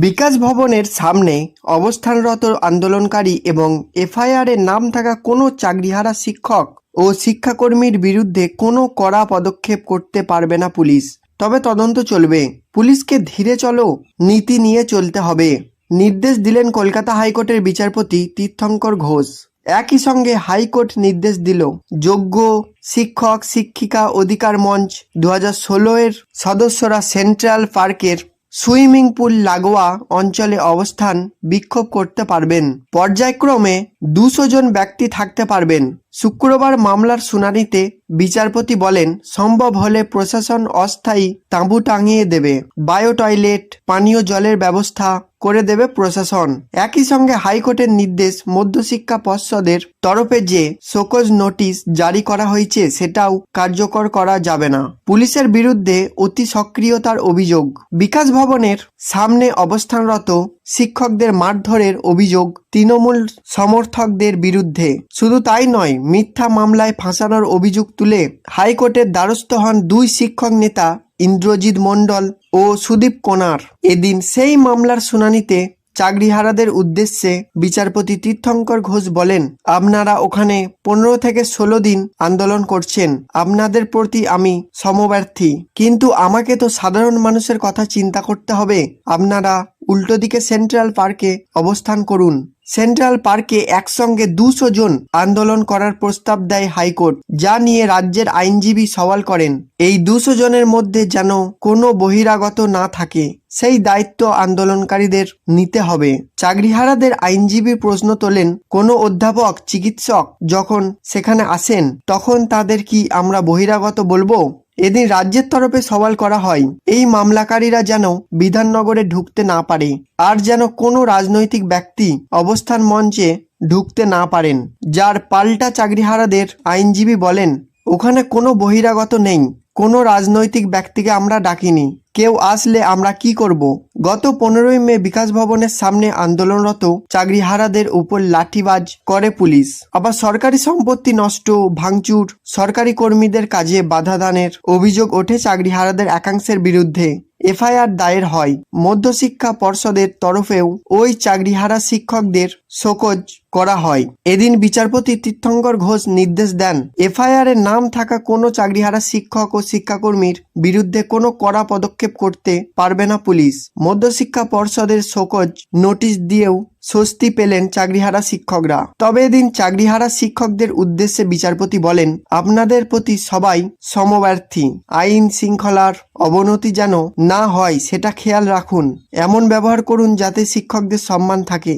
বিকাশ ভবনের সামনে অবস্থানরত আন্দোলনকারী এবং এফআইআর নাম থাকা কোনো চাকরিহারা শিক্ষক ও শিক্ষাকর্মীর বিরুদ্ধে কোনো কড়া পদক্ষেপ করতে পারবে না পুলিশ। তবে তদন্ত চলবে। পুলিশকে ধীরে চলো, নীতি নিয়ে চলতে হবে। নির্দেশ দিলেন কলকাতা হাইকোর্টের বিচারপতি তীর্থঙ্কর ঘোষ। একই সঙ্গে হাইকোর্ট নির্দেশ দিল, যোগ্য শিক্ষক, শিক্ষিকা অধিকার মঞ্চ দু হাজার এর সদস্যরা সেন্ট্রাল পার্কের সুইমিং পুল লাগোয়া অঞ্চলে অবস্থান বিক্ষোভ করতে পারবেন। পর্যায়ক্রমে দুশো জন ব্যক্তি থাকতে পারবেন। শুক্রবার মামলার শুনানিতে বিচারপতি বলেন, সম্ভব হলে প্রশাসন অস্থায়ী তাঁবু টাঙিয়ে দেবে বায়ো টয়লেট পানীয় জলের ব্যবস্থা করে দেবে প্রশাসন। একই সঙ্গে হাইকোর্টের নির্দেশ মধ্যশিক্ষা পর্ষদের তরফে যে শোকজ নোটিশ জারি করা হয়েছে সেটাও কার্যকর করা যাবে না। পুলিশের বিরুদ্ধে অতি সক্রিয়তার অভিযোগ। বিকাশ ভবনের সামনে অবস্থানরত শিক্ষকদের মারধরের অভিযোগ তৃণমূল সমর্থকদের বিরুদ্ধে। শুধু তাই নয়, মিথ্যা মামলায় ফাঁসানোর অভিযোগ তুলে হাইকোর্টের দ্বারস্থ হন দুই শিক্ষক নেতা ইন্দ্রজিৎ মণ্ডল ও সুদীপ কোনার। এদিন সেই মামলার শুনানিতে চাকরিহারাদের উদ্দেশ্যে বিচারপতি তীর্থঙ্কর ঘোষ বলেন, আপনারা ওখানে পনেরো থেকে ষোলো দিন আন্দোলন করছেন। আপনাদের প্রতি আমি সমব্যর্থী। কিন্তু আমাকে তো সাধারণ মানুষের কথা চিন্তা করতে হবে। আপনারা উল্টো দিকে সেন্ট্রাল পার্কে অবস্থান করুন। সেন্ট্রাল পার্কে একসঙ্গে দুশো জন আন্দোলন করার প্রস্তাব দেয় হাইকোর্ট, যা নিয়ে রাজ্যের আইনজীবী সওয়াল করেন। এই দুশো জনের মধ্যে যেন কোনো বহিরাগত না থাকে, সেই দায়িত্ব আন্দোলনকারীদের নিতে হবে। চাকরিহারাদের আইনজীবী প্রশ্ন তোলেন, কোনো অধ্যাপক, চিকিৎসক যখন সেখানে আসেন, তখন তাদের কি আমরা বহিরাগত বলব? এদিন রাজ্যের তরফে সওয়াল করা হয়, এই মামলাকারীরা যেন বিধাননগরে ঢুকতে না পারে, আর যেন কোনো রাজনৈতিক ব্যক্তি অবস্থান মঞ্চে ঢুকতে না পারেন। যার পাল্টা চাকরিহারাদের আইনজীবী বলেন, ওখানে কোনো বহিরাগত নেই। কোনো রাজনৈতিক ব্যক্তিকে আমরা ডাকিনি। কেউ আসলে আমরা কি করব? গত পনেরোই মে বিকাশ ভবনের সামনে আন্দোলনরত চাকরিহারাদের উপর লাঠিবাজ করে পুলিশ। আবার সরকারি সম্পত্তি নষ্ট, ভাঙচুর, সরকারি কর্মীদের কাজে বাধা দানের অভিযোগ ওঠে চাকরিহারাদের একাংশের বিরুদ্ধে। এফআইআর দায়ের হয়। মধ্যশিক্ষা পর্ষদের তরফেও ওই চাকরিহারা শিক্ষকদের শোকজ করা হয়। এদিন বিচারপতি তীর্থঙ্কর ঘোষ নির্দেশ দেন এফআইআর এর নাম থাকা কোনো চাকরিহারা শিক্ষক ও শিক্ষাকর্মীর বিরুদ্ধে কোনো কড়া পদক্ষেপ করতে পারবে না পুলিশ। মধ্যশিক্ষা পর্ষদের শোকজ নোটিশ দিয়েও স্বস্তি পেলেন চাকরিহারা শিক্ষকরা। তবে এদিন চাকরিহারা শিক্ষকদের উদ্দেশ্যে বিচারপতি বলেন, আপনাদের প্রতি সবাই সমব্যর্থী। আইন শৃঙ্খলার অবনতি যেন না হয়, সেটা খেয়াল রাখুন। এমন ব্যবহার করুন যাতে শিক্ষকদের সম্মান থাকে।